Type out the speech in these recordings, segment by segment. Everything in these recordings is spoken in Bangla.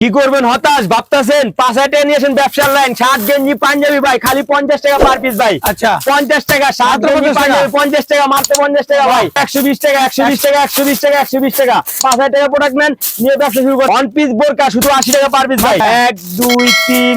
কি করবেন হতাশ? ভাবতেছেন? পাঁচ হাজার টাকা নিয়েছেন ব্যবসার লাইন। ষাট গেঞ্জি পাঞ্জাবি ভাই খালি পঞ্চাশ টাকা পার পিস ভাই। আচ্ছা। পঞ্চাশ টাকা সাত গেঞ্জি পাঞ্জাবি পঞ্চাশ টাকা মাত্র পঞ্চাশ টাকা ভাই। একশো বিশ টাকা একশো বিশ টাকা একশো বিশ টাকা একশো বিশ টাকা। পাঁচ হাজার টাকা প্রোডাক্ট নেন নিয়ে ব্যবসা শুরু করেন। ওয়ান পিস বোরকা শুধু আশি টাকা পার পিস ভাই। এক দুই তিন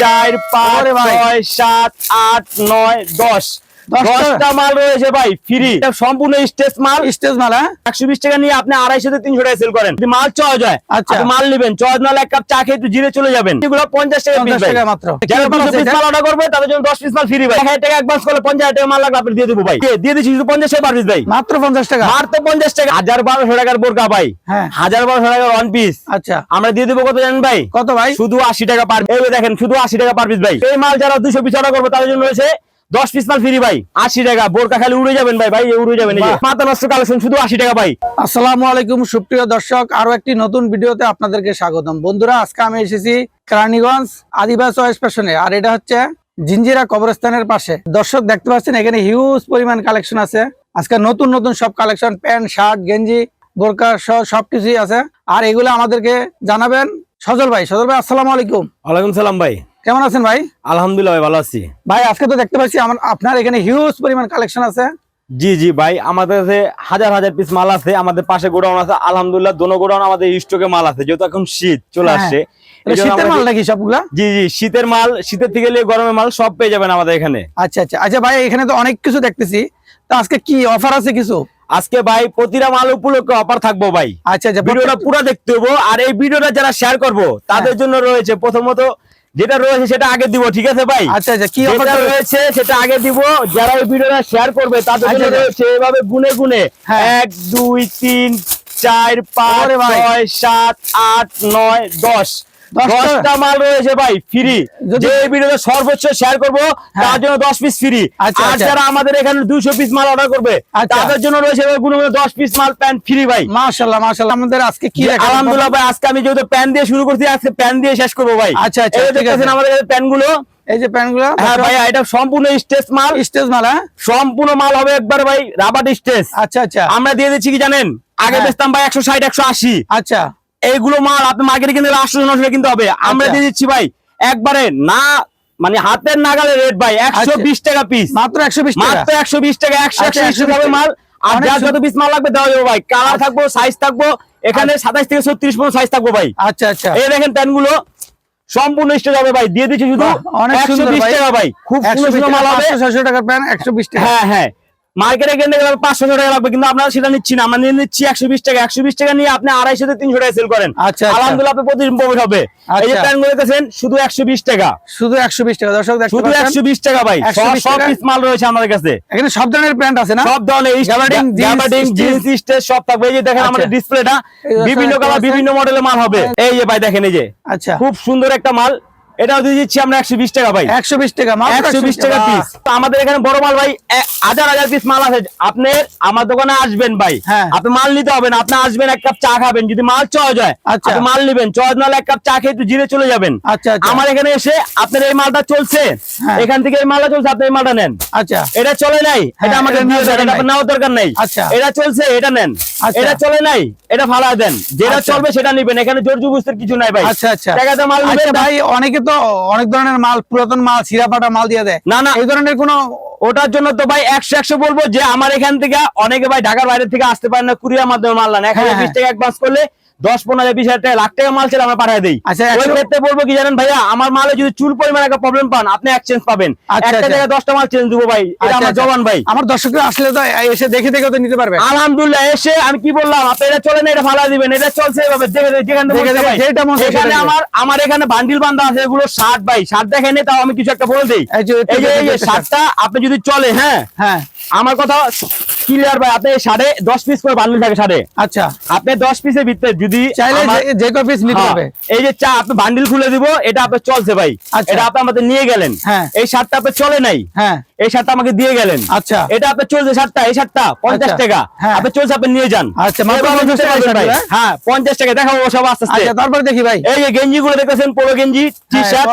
চার পাঁচ ছয় সাত আট নয় দশ। দশটা? মাল রয়েছে ভাই ফ্রি সম্পূর্ণ স্টেজ মাল। স্টেজ মাল হ্যাঁ? একশো বিশ টাকা নিয়ে আপনি আড়াইশো থেকে তিনশো টাকা সেল করেন। যদি মাল চয়েস হয় আচ্ছা। মাল নেবেন। চয়েস নাহলে এক কাপ চা খেয়ে একটু জিরে চলে যাবেন। এগুলো পঞ্চাশ টাকা পিস 50 টাকা মাত্র। যারা পিস মাল অর্ডার করবে তাদের জন্য দশ পিস মাল ফ্রি ভাই। এক টাকা অ্যাডভান্স করলে পঞ্চাশ টাকা মাল লাগবে আপনি দিয়ে দেবো ভাই। দিয়ে- দিচ্ছি শুধু পঞ্চাশ টাকা পার পিস ভাই। মাত্র পঞ্চাশ টাকা? তো পঞ্চাশ টাকা। হাজার বারোশো টাকার বোরকা ভাই। হ্যাঁ। হাজার বারোশো টাকার ওয়ান পিস আচ্ছা। আমরা দিয়ে দেবো কত জানেন ভাই? কত ভাই? শুধু আশি টাকা পার এই দেখেন শুধু আশি টাকা পার পিস ভাই। এই মাল যারা দুশো পিস অর্ডার করবে তাদের জন্য রয়েছে দশ পিস মাল ফ্রি ভাই। আশি টাকা। বোরকা খালি উড়ে যাবেন ভাই ভাই উড়ে যাবেন এই মাথা নষ্ট কালেকশন শুধু আশি টাকা ভাই। আসসালামু আলাইকুম সুপ্রিয় দর্শক আরও একটি নতুন ভিডিওতে আপনাদেরকে স্বাগতম। বন্ধুরা আজকে আমি এসেছি কেরানীগঞ্জ আদিবাস ফ্যাশনে আর এটা হচ্ছে জিঞ্জিরা কবরস্থানের পাশে। দর্শক দেখতে পাচ্ছেন এখানে হিউজ পরিমাণ কালেকশন আছে। আজকে নতুন নতুন সব কালেকশন প্যান্ট শার্ট গেঞ্জি বোরকা সহ সবকিছুই আছে। আর এগুলো আমাদেরকে জানাবেন সজল ভাই। সজল ভাই আসসালামু আলাইকুম। ওয়ালাইকুম সালাম ভাই। কেমন আছেন ভাই? আলহামদুলিল্লাহ ভাই ভালো আছি। ভাই আজকে তো দেখতে পাচ্ছি আমার আপনার এখানে হিউজ পরিমাণ কালেকশন আছে। জি জি ভাই আমাদের কাছে হাজার হাজার পিস মাল আছে আমাদের পাশে গোডাউন আছে আলহামদুলিল্লাহ দোনো গোডাউন আমাদের স্টকে মাল আছে যেহেতু এখন শীত চলে হ্যাঁ। আসছে। শীতের মাল নাকি সবগুলা? জি জি শীতের মাল শীতের থেকে গরমের মাল সব পেয়ে যাবেন আমাদের এখানে। আচ্ছা আচ্ছা। আচ্ছা ভাই এখানে তো অনেক কিছু দেখতেছি। তো আজকে কি অফার আছে কিছু? আজকে ভাই প্রতিটা মাল উপলক্ষে অফার থাকব ভাই। আচ্ছা আচ্ছা। ভিডিওটা পুরো দেখতে হব আর এই ভিডিওটা যারা শেয়ার করব তাদের হ্যাঁ। জন্য রয়েছে প্রথমত যেটা রয়েছে সেটা আগে দিব ঠিক আছে ভাই আচ্ছা আচ্ছা কি অফার রয়েছে সেটা আগে দিব যারা এই ভিডিওটা শেয়ার করবে তাদের আচ্ছা, জন্য আচ্ছা। রয়েছে এভাবে গুনে গুনে হ্যাঁ। এক দুই তিন চার পাঁচ ওরে ভাই। ছয় সাত আট নয় দশ দশটা? মাল রয়েছে ভাই ফ্রি যে ভিডিওটা সর্বোচ্চ শেয়ার করব হ্যাঁ। তার জন্য দশ পিস ফ্রি আচ্ছা, আর আচ্ছা। যারা আমাদের এখানে দুইশো পিস মাল অর্ডার করবে আচ্ছা। তাদের জন্য রয়েছে দশ পিস মাল প্যান্ট ফ্রি ভাই। মাশাআল্লাহ আমাদের আজকে কি আলহামদুলিল্লাহ ভাই আজকে আমি যেহেতু প্যান দিয়ে শুরু করছি আজকে প্যান দিয়ে শেষ করব ভাই। আচ্ছা, আচ্ছা, আছে। আমাদের প্যানগুলো। এই যে প্যান্টগুলো হ্যাঁ ভাই এটা সম্পূর্ণ স্টেজ মাল। স্টেজ মাল হ্যাঁ? সম্পূর্ণ মাল হবে একবার ভাই রাবার স্টেজ আচ্ছা আচ্ছা। আমরা দিয়ে দিচ্ছি কি জানেন? আগে হ্যাঁ। বেচতাম ভাই একশো ষাট একশো আশি। আচ্ছা। এইগুলো মাল আপনি মার্কেটে কিনতে গেলে আটশো নশো কিনতে হবে। আমরা আচ্ছা। দিয়ে দিচ্ছি ভাই একবারে না মানে হাতের নাগালে রেট ভাই একশো আচ্ছা। বিশ টাকা পিস মাত্র একশো বিশ মাত্র একশো বিশ টাকা একশো আচ্ছা, একশো 120 হবে টাকা। মাল। আর যার যত পিস মাল লাগবে দেওয়া যাবে ভাই। কালার থাকব সাইজ থাকব এখানে সাতাইশ থেকে ছত্রিশ পর্যন্ত সাইজ থাকব ভাই। আচ্ছা আচ্ছা। এই দেখেন প্যানগুলো সম্পূর্ণ হবে ভাই। দিয়ে দিচ্ছি শুধু একশো বিশ টাকা ভাই। খুব সুন্দর মাল হবে। ছয়শো টাকার প্যান্ট একশো বিশ টাকা। হ্যাঁ হ্যাঁ। মার্কেটে কিনতে গেলে পাঁচশো টাকা লাগবে কিন্তু আপনারা সেটা নিচ্ছি না। আমরা নিচ্ছি একশো বিশ টাকা। একশো বিশ টাকা নিয়ে আপনি আড়াইশো থেকে তিনশো টাকা সেল করেন। আচ্ছা, আচ্ছা। আলহামদুলিল্লাহ আপনি প্রতিদিন প্রফিট হবে। এই যে আচ্ছা। প্যানগুলো দেখেছেন শুধু একশো বিশ টাকা। শুধু একশো বিশ টাকা। দর্শক শুধু একশো বিশ টাকা ভাই। সব পিস মাল রয়েছে আমাদের কাছে। এখানে সব ধরনের প্যান্ট আছে না? সব ধরনের জিন্স, স্টেজ সব থাকবে। এই যে দেখেন আচ্ছা। আমাদের ডিসপ্লেটা বিভিন্ন কালার বিভিন্ন মডেলের মাল হবে। এই যে ভাই দেখেন এই যে। আচ্ছা। খুব সুন্দর একটা মাল। এটাও দিয়ে দিচ্ছি আমরা একশো বিশ টাকা ভাই। একশো বিশ টাকা একশো বিশ টাকা পিস আমাদের এখানে বড় মাল ভাই হাজার হাজার পিস মাল আছে। আপনি আমার দোকানে আসবেন ভাই। হ্যাঁ। আপনি মাল নিতে হবে না আপনি আসবেন এক কাপ চা খাবেন। যদি মাল চয়েস হয় আচ্ছা। আপনি মাল নিবেন। চয়েস নাহলে এক কাপ চা খেয়ে একটু জিরে চলে যাবেন। আচ্ছা আচ্ছা। আমার এখানে এসে আপনার এই মালটা চলছে। হ্যাঁ। এখান থেকে এই মালটা চলছে আপনি এই মালটা নেন। আচ্ছা। এটা চলে নাই হ্যাঁ, এটা আমাকে নেওয়ার দরকার নাই। আচ্ছা। এটা চলছে এটা নেন। আচ্ছা। এটা চলে নাই এটা ফালা দেন। যেটা আচ্ছা। চলবে সেটা নিবেন। এখানে জোর জবস্তির কিছু নাই ভাই। আচ্ছা আচ্ছা। টাকাতে মাল আচ্ছা নিবেন ভাই অনেকে তো অনেক ধরনের মাল পুরাতন মাল সিরাপাটা মাল দিয়ে দেয়। না না। এই ধরনের কোনো ওটার জন্য তো ভাই একশো একশো বলব যে আমার এখান থেকে অনেকে ভাই ঢাকার বাইরে থেকে আসতে পারে না কুরিয়ার মাধ্যমে মাল না এক হাজার হ্যাঁ, বিশ টাকা অ্যাডভান্স করলে দশ পনেরো বিশ হাজার টাকা লাখ টাকা মাল ছিল আমরা পাঠিয়ে দিই। আচ্ছা, ওই ক্ষেত্রে বলব কি জানেন ভাইয়া আমার মালে যদি চুল পরিমাণ একটা প্রবলেম পান আপনি এক্সচেঞ্জ পাবেন। আচ্ছা, একটা আচ্ছা। জায়গায় দশটা মাল চেঞ্জ দেবো ভাই। আমার। জবান ভাই। আমার দর্শকরা আসলে তো এসে দেখে দেখে তো নিতে পারবে। আলহামদুলিল্লাহ এসে আমি কি বললাম আপনি এটা চলে না এটা ফালা দিবেন এটা চলছে এভাবে যেখান। আমার আমার এখানে বান্ডিল বান্ধা আছে এগুলো শার্ট ভাই। শার্ট দেখেনি তাও আমি কিছু একটা বলে দিই। এই যে শার্টটা আপনি যদি চলে হ্যাঁ হ্যাঁ। আমার কথা ক্লিয়ার ভাই আপনি সাড়ে দশ পিস করে বান্ডিল থাকে সাড়ে আচ্ছা। আপনি দশ পিসের ভিতরে যদি চাইলে যে- যে কপিস নিতে হ্যাঁ, পারবে এই যে চা আপনি বান্ডিল খুলে দিব এটা আপনার চলছে ভাই। আচ্ছা। এটা আপনি আমাদের নিয়ে গেলেন। হ্যাঁ। এই শার্টটা আপনি চলে নাই। হ্যাঁ। এই শার্টটা আমাকে দিয়ে গেলেন। আচ্ছা। এটা আপনার চলছে শার্টটা এই শার্টটা পঞ্চাশ আচ্ছা। টাকা। হ্যাঁ। আপনি চলছে আপনি নিয়ে যান। আচ্ছা, মাত্র এভাবে 50 নিতে টাকা পারবেন শার্ট, ভাই। হ্যাঁ? পঞ্চাশ টাকা দেখাবো সব আস্তে আস্তে। আচ্ছা তারপরে দেখি ভাই। এই যে গেঞ্জি গুলো দেখতেছেন পোলো গেঞ্জি টি শার্ট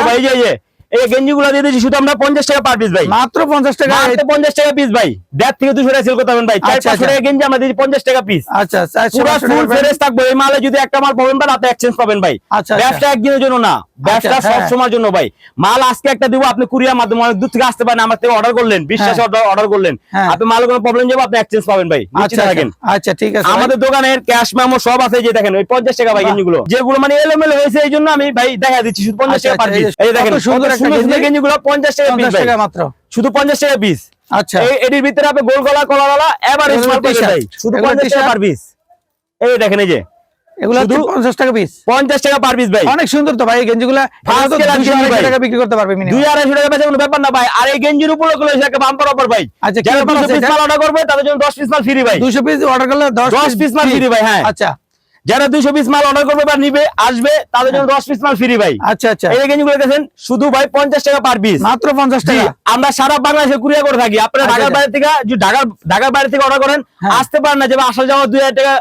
ভাই এই যে। এই যে গেঞ্জি গুলো দিয়ে দিচ্ছি শুধু আমরা পঞ্চাশ টাকা পার পিস ভাই। মাত্র পঞ্চাশ টাকা? পঞ্চাশ টাকা পিস ভাই। দেড় থেকে দুশো টাকা সেল করতে পারবেন ভাই। আচ্ছা, পাঁচশো আচ্ছা। টাকা গেঞ্জি আমরা দিচ্ছি পঞ্চাশ টাকা পিস আচ্ছা পুরো ফুল ফ্রেশ থাকবে। এই মালে যদি একটা মাল পাবেন বা রাতে এক্সচেঞ্জ পাবেন ভাই। আচ্ছা, ব্যবসা একদিনের জন্য না। ব্যবসা আচ্ছা, সব হ্যাঁ। সময়ের জন্য ভাই। মাল আজকে একটা দিব আপনি কুরিয়ার মাধ্যমে অনেক দূর থেকে আসতে পারেন আমার থেকে অর্ডার করলেন বিশ্বাসে অর্ডার করলেন। হ্যাঁ। আপনি মালে কোনো প্রবলেম যাবে আপনি এক্সচেঞ্জ পাবেন ভাই। আচ্ছা থাকেন। আচ্ছা, ঠিক আছে আমাদের দোকানের ক্যাশ মেমো সব আছে যে দেখেন ওই পঞ্চাশ টাকা ভাই। গেঞ্জিগুলো। যেগুলো মানে এলোমেলো হয়েছে এই জন্য আমি ভাই দেখা দিচ্ছি শুধু পঞ্চাশ টাকা পার পিস এই দেখেন সুন্দর সুন্দর সুন্দর গেঞ্জিগুলো পঞ্চাশ টাকা পঞ্চাশ টাকা মাত্র। শুধু পঞ্চাশ টাকা পিস আচ্ছা। এটির ভিতরে আপনি গোল গলা কলাওয়ালা এবার এগুলো স্মার্ট t-shirt। ভাই। শুধু পঞ্চাশ টাকা পার পিস এই দেখেন এই যে। এগুলো হচ্ছে শুধু- পঞ্চাশ টাকা পিস পঞ্চাশ টাকা পার পিস ভাই। অনেক সুন্দর তো ভাই এই গেঞ্জিগুলা। এগুলো তো First class 200 গেঞ্জি ভাই। টাকা বিক্রি করতে পারবে। দুই আড়াইশো টাকা বেচা কোনো ব্যাপার না ভাই। আর এই গেঞ্জির উপর একটা বাম্পার অফার ভাই। আচ্ছা, যারা পিস মাল অর্ডার করবে তাদের জন্য পিস মাল ফ্রি ভাই। 200 পিস অর্ডার করলে 10 10 মাল free ভাই, হ্যাঁ। আচ্ছা। যারা দুইশো পিস মাল অর্ডার করবে বা নিবে আসবে তাদের জন্য দশ পিস মাল ফ্রি ভাই। আচ্ছা আচ্ছা। এই গেঞ্জিগুলো দেখেন শুধু ভাই পঞ্চাশ টাকা পার পিস মাত্র 50 টাকা। আমরা সারা বাংলাদেশে কুরিয়া করে থাকি। আপনারা আচ্ছা, ঢাকার আচ্ছা। বাইরে থেকে ঢাকার ঢাকার বাইরে থেকে অর্ডার করেন হ্যাঁ। আসতে পারেন না যে আসা যাওয়া দুই হাজার টাকা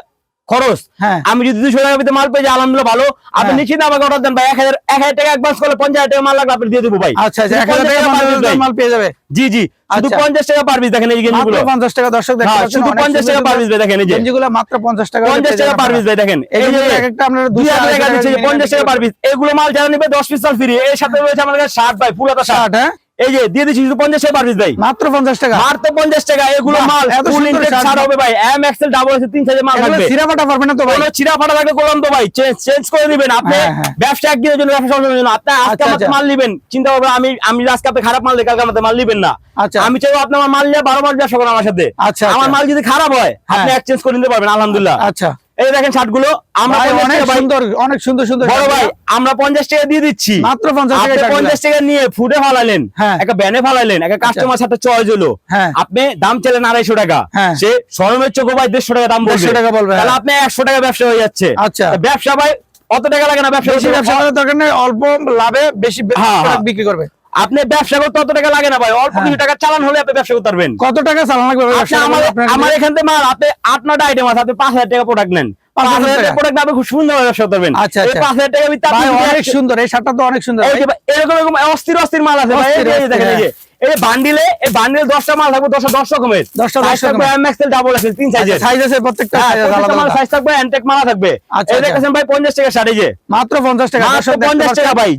খরচ। হ্যাঁ। আমি যদি দুশো টাকা ভিতরে মাল পেয়ে যাই আলহামদুলিল্লাহ ভালো। আপনি হ্যাঁ। নিশ্চিত আমাকে অর্ডার দেন ভাই। এক হাজার এক হাজার টাকা অ্যাডভান্স করলে পঞ্চাশ টাকা মাল লাগবে আপনি দিয়ে দেবো ভাই। আচ্ছা আচ্ছা শুধু 1000 টাকা 50 per piece ভাই। মাল পেয়ে যাবে। জি জি। শুধু আচ্ছা। পঞ্চাশ টাকা পার দেখেন এই গেঞ্জিগুলো। 50 টাকা দর্শক হ্যাঁ, শুধু অনেক 50 টাকা সুন্দর ভাই দেখেন এই যে। গেঞ্জিগুলো মাত্র 50 টাকা পঞ্চাশ টাকা ভাই দেখেন। এই যে একটা আপনারা দুই হাজার টাকা দিচ্ছে পঞ্চাশ টাকা এগুলো মাল যারা নিবে দশ পিস মাল ফ্রি। এর সাথে রয়েছে আমাদের ষাট ভাই পুরাটা ষাট হ্যাঁ? এই যে দিয়ে দিচ্ছি শুধু পঞ্চাশ টাকা ভাই মাত্র 50 টাকা। মাত্র পঞ্চাশ টাকা এগুলো মাল ফুল সুন্দর ছাড় হবে ভাই। এম এক্সেল ডাবল এক্সেল তিন সাইজের মাল থাকবে। সিরা ফাটা পারবে না তো ভাই। কোনো চিরা ফাটা থাকলে করলাম তো ভাই। চেঞ্জ করে দিবেন। আপনি হ্যাঁ, হ্যাঁ। ব্যবসা একদিনের জন্য ব্যবসা জন্য। আপনি আজকে আচ্ছা, আচ্ছা। মাল নিবেন। চিন্তা করবেন আমি আমি আজকে আপনি খারাপ মাল কালকে আমাদের মাল নিবেন না। আচ্ছা। আমি চাইব আপনি আমার মাল নিয়ে বারো মাস ব্যবসা করেন আমার সাথে। আচ্ছা, আমার। মাল যদি খারাপ হয় আপনি হ্যাঁ। এক্সচেঞ্জ করে নিতে পারবেন আলহামদুলিল্লাহ। আচ্ছা। এই দেখেন শার্ট আমরা অনেক সুন্দর অনেক সুন্দর সুন্দর বড় ভাই আমরা পঞ্চাশ টাকা দিয়ে দিচ্ছি মাত্র 50 টাকা আপনি শার্টগুলো। পঞ্চাশ টাকা নিয়ে ফুডে ফালালেন হ্যাঁ। একটা ব্যানে একটা কাস্টমার সাথে চয়েস হলো হ্যাঁ। আপনি দাম চাইলেন আড়াইশো টাকা হ্যাঁ। সে চোখ ভাই দেড়শো টাকা দাম বলবে 150 টাকা বলবে, তাহলে। আপনি একশো টাকা ব্যবসা হয়ে যাচ্ছে আচ্ছা। ব্যবসা ভাই অত টাকা লাগে না ব্যবসা বেশি ব্যবসা করার দরকার নেই অল্প লাভে বেশি। বিক্রি করবে আপনি ব্যবসা করতে অত টাকা লাগে না ভাই অল্প হ্যাঁ। কিছু টাকা চালান হলে আপনি ব্যবসা করতে পারবেন কত টাকা চালান লাগবে ভাই আমার আমার এখান থেকে মাল আপনি আট নটা আইটেম আছে আপনি পাঁচ হাজার টাকা প্রোডাক্ট নেন পাঁচ হাজার টাকা টাকা। প্রোডাক্ট আপনি খুব সুন্দর ব্যবসা করতে পারবেন আচ্ছা, আচ্ছা। পাঁচ হাজার টাকা ভিতরে আপনি অনেক সুন্দর এই শার্টটা তো অনেক সুন্দর এই ভাই। যে ভাই, এরকম এরকম অস্থির অস্থির মাল আছে ভাই দেখেন এই যে এই বান্ডিলে এই বান্ডিলে মাল থাকবে দশটা দশ রকমের 10টা 10 Size থাকবে রকমের। এম এক্সেল ডাবল এক্সেল তিন সাইজের সাইজ আছে প্রত্যেকটা হ্যাঁ, size প্রত্যেকটা আলাদা মাল সাইজ থাকবে এনটেক মালা থাকবে আচ্ছা, এই আচ্ছা। দেখেছেন ভাই পঞ্চাশ টাকা শাড়ি যে মাত্র 50 টাকা মাত্র। টাকা ভাই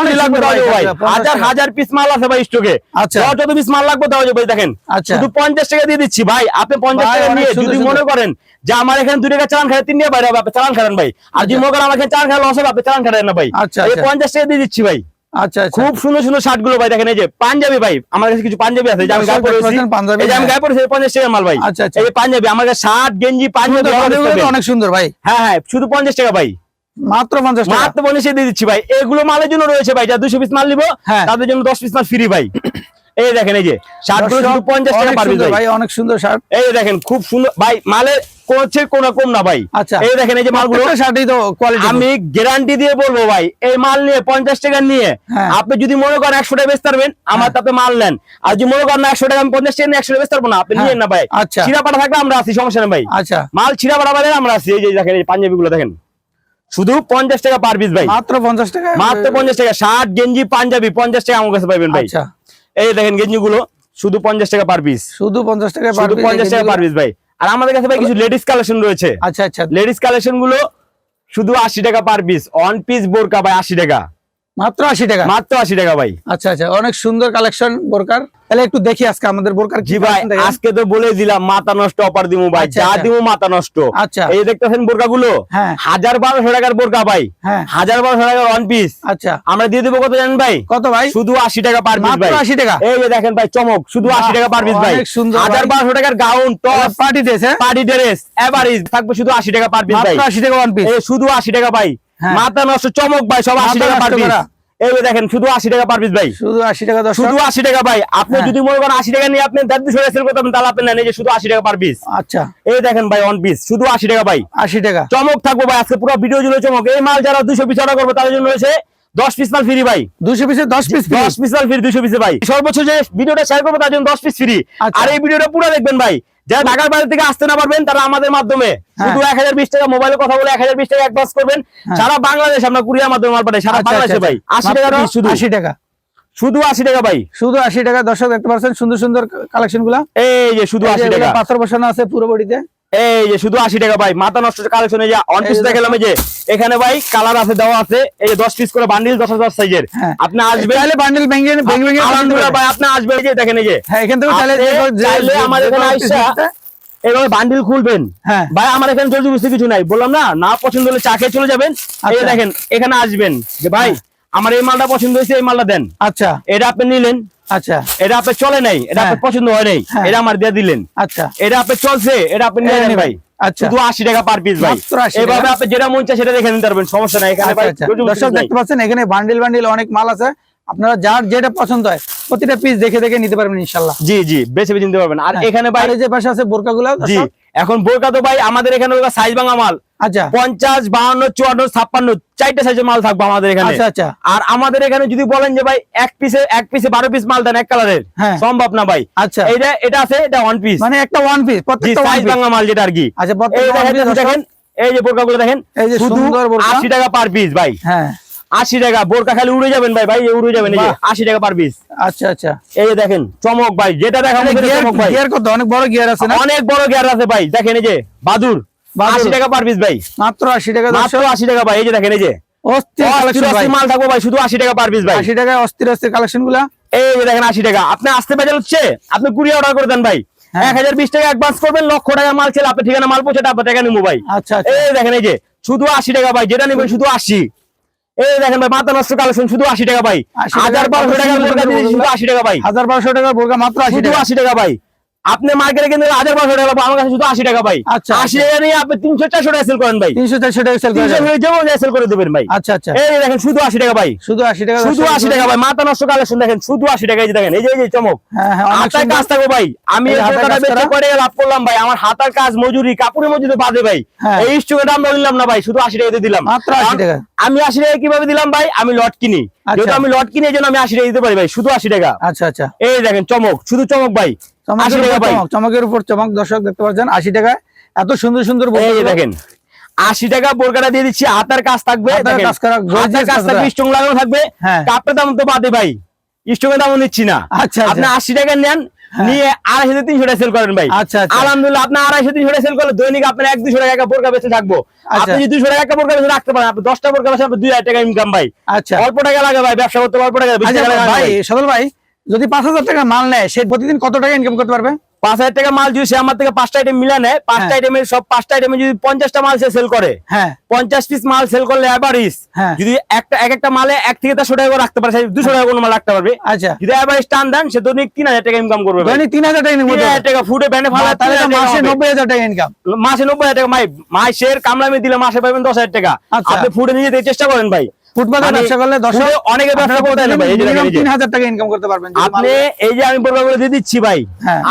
অনেক লাগবে দাও ভাই, 50 হাজার হাজার পিস মাল আছে ভাই স্টকে আচ্ছা। যত পিস মাল লাগবে দাও ভাই দেখেন আচ্ছা। শুধু পঞ্চাশ টাকা দিয়ে দিচ্ছি ভাই আপনি পঞ্চাশ ভাই, টাকা নিয়ে যদি মনে করেন যে আমার এখানে দুই টাকা চালান খায় তিন টাকা বাইরে হবে আপনি চালান খাবেন ভাই আর যদি আচ্ছা। মনে করেন আমার এখানে চালান খায় লস হবে আপনি চালান খাবেন না ভাই আচ্ছা, এই আচ্ছা। পঞ্চাশ টাকা দিয়ে দিচ্ছি ভাই আচ্ছা আচ্ছা খুব সুন্দর সুন্দর শার্টগুলো ভাই দেখেন এই যে পাঞ্জাবি ভাই আমার কাছে কিছু পাঞ্জাবি আছে আমি গায়ে পরেছি পাঞ্জাবি, এই আমি। গায়ে পরেছি এই পঞ্চাশ টাকা মাল ভাই আচ্ছা, আচ্ছা। এই পাঞ্জাবি আমার কাছে শার্ট গেঞ্জি পাঞ্জাবি। অনেক সুন্দর ভাই হ্যাঁ হ্যাঁ শুধু পঞ্চাশ টাকা ভাই মাত্র 50 টাকা মাত্র পঞ্চাশে দিয়ে দিচ্ছি ভাই এগুলো মালের জন্য রয়েছে ভাই যা দুশো পিস মাল নিবো হ্যাঁ। তাদের জন্য দশ পিস মাল ফ্রি ভাই এই দেখেন এই যে শার্টগুলো দর্শক, শুধু পঞ্চাশ টাকা পারবে ভাই অনেক সুন্দর শার্ট। এই দেখেন খুব সুন্দর। ভাই মালের হচ্ছে কোন কম না ভাই। আচ্ছা। এই দেখেন এই যে মালগুলো। শার্টই তো কোয়ালিটি আমি গ্যারান্টি দিয়ে বলব ভাই এই মাল নিয়ে পঞ্চাশ টাকা নিয়ে হ্যাঁ। আপনি যদি মনে করেন একশো টাকা বেচতে পারবেন আমার তাতে মাল নেন। আর যদি মনে করেন টাকা আমি পঞ্চাশ টাকা নিয়ে একশো টাকা বেচতে পারব না আপনি হ্যাঁ। নিয়েন না ভাই। আচ্ছা। থাকলে আমরা আছি সমস্যা নেই ভাই। আচ্ছা। মাল আমরা আছি এই যে দেখেন এই পাঞ্জাবি গুলো দেখেন। শুধু পঞ্চাশ টাকা পার পিস ভাই। মাত্র 50 টাকা? মাত্র পঞ্চাশ টাকা শার্ট গেঞ্জি পাঞ্জাবি পঞ্চাশ টাকা আমার কাছে পাইবেন ভাই। আচ্ছা। এই দেখেন গেঞ্জি গুলো শুধু পঞ্চাশ টাকা পার পিস শুধু 50 টাকা শুধু পঞ্চাশ টাকা পার পিস ভাই। আর আমাদের কাছে ভাই কিছু লেডিস কালেকশন রয়েছে। আচ্ছা আচ্ছা। লেডিস কালেকশনগুলো শুধু আশি টাকা পার পিস ওয়ান পিস বোরকা ভাই আশি টাকা। মাত্র 80 টাকা? মাত্র আশি টাকা ভাই। আচ্ছা আচ্ছা অনেক সুন্দর কালেকশন বোরকার। তাহলে একটু দেখি আজকে আমাদের বোরকার জি ভাই আজকে তো বলে দিলাম মাথা নষ্ট অপার দিমু ভাই আচ্ছা, যা আচ্ছা। দিমু মাথা নষ্ট। আচ্ছা। এই দেখতেছেন বোরকা গুলো হ্যাঁ। হাজার বারোশো টাকার বোরকা ভাই। হ্যাঁ। হাজার বারোশো টাকার ওয়ান পিস আচ্ছা। আমরা দিয়ে দেবো কত জানেন ভাই? কত ভাই? শুধু আশি টাকা পার পিস ভাই। 80 টাকা? এই যে দেখেন ভাই চমক শুধু আশি টাকা পার পিস ভাই। হাজার বারোশো টাকার gown top party dress party dress average থাকবে শুধু আশি টাকা পার পিস ভাই। মাত্র 80 টাকা ওয়ান পিস এই শুধু আশি টাকা ভাই। মাথা নষ্ট চমক ভাই সব আশি টাকা পার পিস। এই দেখেন শুধু আশি টাকা পার পিস ভাই। শুধু 80 টাকা শুধু আশি টাকা ভাই। আপনি হ্যাঁ। যদি মনে করেন আশি টাকা নিয়ে আপনি দেড় দুশো সেল করতে পারেন, তাহলে আপনি নেন যে শুধু আশি টাকা পার পিস। আচ্ছা। এই দেখেন ভাই ওয়ান পিস শুধু আশি টাকা ভাই। 80 টাকা। চমক থাকব ভাই আজকে পুরো ভিডিও জুড়ে চমক। এই মাল যারা দুশো পিস অর্ডার করবে তাদের জন্য রয়েছে দশ পিস মাল ফ্রি ভাই। দুশো পিসে 10 পিস দশ পিস মাল ফ্রি দুশো পিসে ভাই। সর্বোচ্চ যে ভিডিওটা শেয়ার করব তার জন্য দশ পিস ফ্রি আচ্ছা। আর এই ভিডিওটা পুরো দেখবেন ভাই। যারা ঢাকার বাইরে থেকে আসতে না পারবেন তারা আমাদের মাধ্যমে হ্যাঁ। শুধু এক হাজার বিশ টাকা মোবাইলে কথা বলে এক হাজার বিশ টাকা অ্যাডভান্স করবেন। হ্যাঁ। সারা বাংলাদেশ আমরা কুড়িয়ার মাধ্যমে আমার পাঠাই সারা আচ্ছা, বাংলাদেশে আচ্ছা, ভাই। আশি টাকা শুধু? 80 টাকা। শুধু আশি টাকা ভাই। শুধু আশি টাকা দর্শক দেখতে পাচ্ছেন সুন্দর সুন্দর কালেকশনগুলা। এই যে শুধু আশি টাকা। পাথর বসানো আছে পুরো বডিতে। এই যে শুধু আশি টাকা ভাই মাথা নষ্ট কালেকশন এই যে অন পিস দেখালাম এই যে এখানে ভাই কালার আছে দেওয়া আছে এই যে দশ পিস করে বান্ডিল দশ দশ সাইজের হ্যাঁ। আপনি আসবেন। চাইলে বান্ডেল ভেঙে ভেঙে ভেঙে আলহামদুলিল্লাহ ভাই আপনি আসবেন এই যে দেখেন এই যে। হ্যাঁ এখান থেকে যে কোনো এখানে আইসা এভাবে বান্ডিল খুলবেন। হ্যাঁ। ভাই আমার এখানে জলদি বুঝতে কিছু নাই। বললাম না না পছন্দ হলে চা খেয়ে চলে যাবেন। এই আচ্ছা। দেখেন এখানে আসবেন। যে ভাই আমার এই মালটা পছন্দ হয়েছে এই মালটা দেন। আচ্ছা। এটা আপনি নিলেন। আচ্ছা। এটা চলে নাই এটা হ্যাঁ। আপনার পছন্দ হয় নাই হ্যাঁ। এটা আমার দিয়ে দিলেন। আচ্ছা। এটা আপনার চলছে এটা আপনি নিয়ে নেন ভাই। আচ্ছা। শুধু আশি টাকা পার পিস ভাই। মাত্র 80 টাকা। এভাবে আপনি যেটা মন চায় সেটা দেখে নিতে পারবেন সমস্যা নাই। এখানে আচ্ছা, দর্শক। দেখতে পাচ্ছেন এখানে বান্ডিল বান্ডিল অনেক মাল আছে। আপনারা যার যেটা পছন্দ হয় প্রতিটা পিস দেখে দেখে নিতে পারবেন ইনশাল্লাহ। জি জি বেছে বেছে নিতে পারবেন। আর এখানে বাইরে যে পাশে আছে বোরকা গুলা জি এখন বোরকা তো ভাই আমাদের এখানে সাইজ ভাঙা মাল। আচ্ছা। পঞ্চাশ বাহান্ন চুয়ান্ন ছাপ্পান্ন চারটা সাইজের মাল থাকবে আমাদের এখানে। আচ্ছা আচ্ছা। আর আমাদের এখানে যদি বলেন যে ভাই এক পিসে এক পিসে বারো পিস মাল দেন এক কালারের হ্যাঁ। সম্ভব না ভাই। আচ্ছা। এটা এটা আছে এটা ওয়ান পিস মানে একটা ওয়ান পিস সাইজ ভাঙা মাল যেটা আর কি। আচ্ছা দেখেন এই যে বোরকা গুলো দেখেন এই যে সুন্দর। আশি টাকা পার পিস ভাই। হ্যাঁ। আশি টাকা বোরকা খালি উড়ে যাবেন ভাই ভাই উড়ে যাবেন এই যে আশি টাকা পার পিস আচ্ছা আচ্ছা। এই যে দেখেন চমক ভাই যেটা দেখাবো গিয়ার চমক ভাই। গিয়ার কত? অনেক বড় গিয়ার আছে না? অনেক বড় গিয়ার আছে ভাই দেখেন এই যে বাদুর। আশি টাকা পার পিস ভাই। মাত্র আশি টাকা মাত্র আশি টাকা ভাই এই যে দেখেন এই যে। মাল থাকব ভাই শুধু আশি টাকা পার পিস ভাই। আশি টাকায় অস্থির অস্থির কালেকশনগুলা? এই যে দেখেন আশি টাকা। আপনি আসতে হচ্ছে আপনি কুড়ি অর্ডার করে দেন ভাই। হ্যাঁ। এক হাজার বিশ টাকা অ্যাডভান্স করবেন লক্ষ টাকা মাল ছিল আপনি ঠিকানা মাল পৌঁছে টাকা নিবো ভাই। আচ্ছা আচ্ছা। এই দেখেন এই যে শুধু আশি টাকা ভাই যেটা নেবেন শুধু আশি। এই দেখেন ভাই মাথা নষ্ট কালেকশন শুধু আশি টাকা ভাই। হাজার বারোশো টাকা বোরকা শুধু আশি টাকা ভাই। হাজার বারোশো টাকার বোরকা মাত্র আশি টাকা। আশি টাকা ভাই। আপনি মার্কেটে কিনতে হাজার পাঁচশো টাকা পাবো, আমার কাছে শুধু আশি টাকা ভাই। আচ্ছা, আশি টাকা নিয়ে আপনি তিনশো চারশো টাকা সেল করেন ভাই। তিনশো চারশো টাকা সেল করে তিনশো দেবেন। যেমন সেল করে দেবেন ভাই। আচ্ছা আচ্ছা। এই দেখেন শুধু আশি টাকা ভাই। শুধু আশি টাকা শুধু আশি টাকা ভাই মাথা নষ্ট কালেকশন দেখেন শুধু আশি টাকা এই যে দেখেন এই যে এই যে চমক। হ্যাঁ হ্যাঁ হাতার কাজ থাকো ভাই। আমি করা? লাভ করলাম ভাই। আমার হাতার কাজ মজুরি কাপড়ের মজুরি বাদে ভাই। হ্যাঁ। এই স্টকের দাম দিলাম না ভাই শুধু আশি টাকা দিলাম। মাত্র 80 কারণ টাকা। আমি আশি টাকা কীভাবে দিলাম ভাই? আমি লট কিনি। আচ্ছা। যেহেতু আমি লট কিনে এই জন্য আমি আশি টাকা দিতে পারি ভাই শুধু আশি টাকা। আচ্ছা আচ্ছা। এই দেখেন চমক শুধু চমক ভাই। আশি চমকের উপর চমক চমকের উপর চমক দর্শক দেখতে পাচ্ছেন আশি টাকায় এত সুন্দর সুন্দর। দেখেন আশি টাকা বোরকাটা দিয়ে দিচ্ছি হাতার কাজ থাকবে থাকবে করা। লাগানো থাকবে হ্যাঁ। কাপড়ের দাম তো বাদে ভাই স্টোনের দামও নিচ্ছি না আচ্ছা, আপনি আচ্ছা। আশি টাকা নেন নিয়ে আড়াইশো তিনশো টাকা সেল করেন ভাই আচ্ছা, আচ্ছা। আলহামদুলিল্লাহ আপনি আড়াইশো তিনশো টাকা সেল করলে দৈনিক আপনার এক দুশো টাকা বোরকা বেঁচে থাকব আচ্ছা। আপনি যদি দুশো টাকা একটা বোরকা বেঁচে রাখতে পারেন আপনি দশটা বোরকা বেঁচে আপনি দুই হাজার টাকা ইনকাম ভাই আচ্ছা অল্প টাকা লাগে ভাই ব্যবসা করতে অল্প টাকা ভাই। সদল ভাই যদি পাঁচ হাজার টাকা মাল নেয় সে প্রতিদিন কত টাকা ইনকাম করতে পারবে? পাঁচ হাজার টাকা মাল যদি সে আমার থেকে পাঁচটা আইটেম মিলা নেয় পাঁচটা হ্যাঁ। আইটেমের সব পাঁচটা আইটেমে যদি পঞ্চাশটা মাল সে সেল করে হ্যাঁ। পঞ্চাশ পিস মাল সেল করলে অ্যাভারেজ হ্যাঁ। যদি একটা এক একটা মালে এক থেকে দেড়শো টাকা করে রাখতে পারে দুশো টাকা কোনো মাল রাখতে পারবে। আচ্ছা। যদি অ্যাভারেজ টান দেন সে দৈনিক তিন হাজার টাকা ইনকাম করবে দৈনিক তিন হাজার টাকা ইনকাম তিন হাজার টাকা ফুটে ব্যানে ফালা তাহলে মাসে নব্বই হাজার টাকা ইনকাম মাসে নব্বই হাজার টাকা ভাই মাসের কামলামি দিলে মাসে পাবেন দশ হাজার টাকা। আচ্ছা। আপনি ফুটে নিয়ে যেতে চেষ্টা করেন ভাই। ফুটপাতে ব্যবসা করলে দশ অনেকে ব্যবসা করতে পারে এই যে দেখেন, এই যে। তিন হাজার টাকা ইনকাম করতে পারবেন আপনি এই যে আমি বোরকা দিয়ে দিচ্ছি ভাই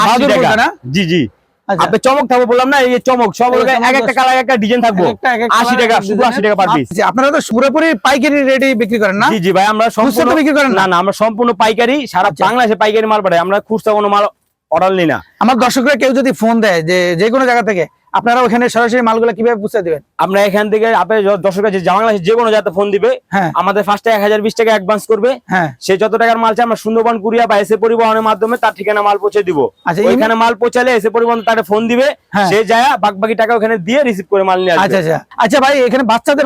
আশি টাকা বোরকা জি জি আচ্ছা। আপনি চমক থাকব বললাম না এই চমক সব এক একটা কালার একটা ডিজাইন থাকব এক একটা- এক একটা আশি টাকা শুধু আশি টাকা পার পিস আপনারা তো পুরোপুরি পাইকারি রেটে বিক্রি করেন না জি জি ভাই আমরা সম্পূর্ণ বিক্রি করেন না? না না আমরা সম্পূর্ণ পাইকারি সারা আচ্ছা। বাংলাদেশে পাইকারি মাল পাঠাই আমরা খুচরা কোনো মাল অর্ডার নিই না আমার দর্শকরা কেউ যদি ফোন দেয় যে যে কোনো জায়গা থেকে আপনারা ওখানে সরাসরি মালগুলো কীভাবে বুঝতে দিবেন? আমরা এখান থেকে আপনার দর্শক কাছে বাংলাদেশে যে কোনো জায়গাতে ফোন দিবে। হ্যাঁ। আমাদের ফার্স্টে এক হাজার বিশ টাকা অ্যাডভান্স করবে। হ্যাঁ। সে যত টাকার মাল চাই আমরা সুন্দরবন কুরিয়া বা এসে পরিবহনের মাধ্যমে তার ঠিকানা মাল পৌঁছে দিব। আচ্ছা, ওইখানে মাল পৌঁছালে এসে পরিবহন তাকে ফোন দিবে। হ্যাঁ। সে যায় বাকি টাকা ওখানে দিয়ে রিসিভ করে মাল নিয়ে আচ্ছা আচ্ছা। আচ্ছা ভাই এখানে বাচ্চাদের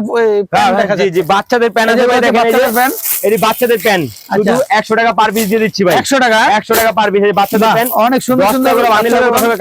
জি জি বাচ্চাদের যে আছে ভাই বাচ্চাদের প্যান্ট। এটি বাচ্চাদের প্যান্ট। শুধু আচ্ছা। একশো টাকা পার পিস দিয়ে দিচ্ছি ভাই। একশো টাকা? একশো টাকা পার পিস বাচ্চাদের বাহ, প্যান্ট। অনেক সুন্দর সুন্দর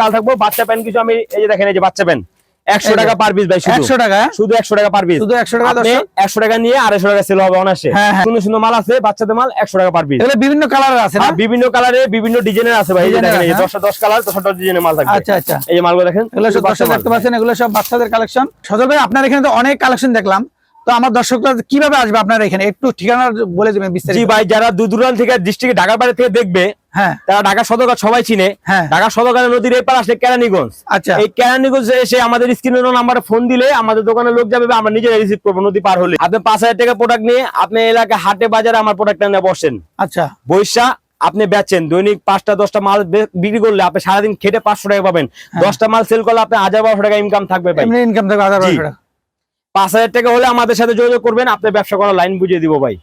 কাল থাকব। বাচ্চা প্যান্ট কিছু আমি এই যে দেখেন এই যে বাচ্চা প্যান্ট একশো টাকা পার পিস ভাই একশো টাকা? শুধু একশো টাকা পার পিস শুধু একশো টাকা একশো টাকা নিয়ে আড়াইশো টাকা সেল হবে অনাসে হ্যাঁ, হ্যাঁ। সুন্দর সুন্দর মাল আছে বাচ্চাদের মাল একশো টাকা পার পিস বিভিন্ন কালারের আছে বিভিন্ন কালারে বিভিন্ন ডিজাইনের আছে ভাই এই যে ডিজাইনের দেখেন এই যে আছে, দশটা দশ কালার দশটা দশ ডিজাইনের মাল থাকবে। আচ্ছা আচ্ছা। এই মালগুলো দেখেন এগুলো সব। দেখতে পাচ্ছেন এগুলো সব বাচ্চাদের কালেকশন সজল ভাই আপনার এখানে তো অনেক কালেকশন দেখলাম। তো আমার দর্শকরা কীভাবে আসবে আপনার এখানে? একটু ঠিকানা বলে দেবেন জি বিস্তারিত ভাই যারা দূর দূরান্ত থেকে ডিস্ট্রিক্ট ঢাকার বাইরে থেকে দেখবে হ্যাঁ। তারা ঢাকা সদরঘাট সবাই চিনে। হ্যাঁ। ঢাকা সদরঘাট নদীর এপার আসলে কেরানীগঞ্জ। আচ্ছা। এই কেরানীগঞ্জ এসে আমাদের স্ক্রিনের নাম্বারে ফোন দিলে আমাদের দোকানে লোক যাবে আমরা নিজে রিসিভ করব নদী পার হলে। আপনি পাঁচ হাজার টাকা প্রোডাক্ট নিয়ে আপনি এলাকায় হাটে বাজারে আমার প্রোডাক্ট নিয়ে বসেন। আচ্ছা। বৈশা আপনি বেচেন। দৈনিক পাঁচটা দশটা মাল বিক্রি করলে আপনি সারাদিন খেটে পাঁচশো টাকা পাবেন। দশটা মাল সেল করলে আপনি হাজার বারোশো টাকা ইনকাম থাকবে ইনকাম থাকবে হাজার বারোশো টাকা। পাঁচ হাজার টাকা হলে আমাদের সাথে যোগাযোগ করবেন, আপনার ব্যবসা করার লাইন বুঝিয়ে দিব ভাই।